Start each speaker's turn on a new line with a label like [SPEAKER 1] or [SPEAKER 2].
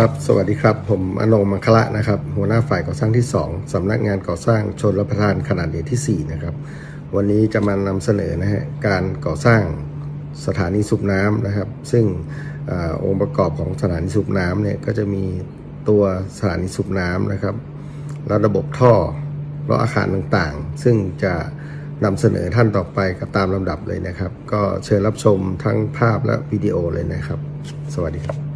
[SPEAKER 1] ครับ สวัสดีครับ ผมอนงมังคละนะครับ หัวหน้าฝ่ายก่อสร้างที่ 2สำนักงานก่อสร้างชนรับประทานขนาดใหญ่ที่ 4 นะครับ วันนี้จะมานำเสนอนะฮะการก่อสร้างสถานีสูบน้ำนะครับ ซึ่งอองค์ประกอบของสถานีสูบน้ำเนี่ยก็จะมีตัวสถานีสูบน้ำนะครับ แล้วระบบท่อแล้วอาคารต่างๆ ซึ่งจะนำเสนอท่านต่อไปกับตามลำดับเลยนะครับ ก็เชิญรับชมทั้งภาพและวิดีโอเลยนะครับ สวัสดีครับ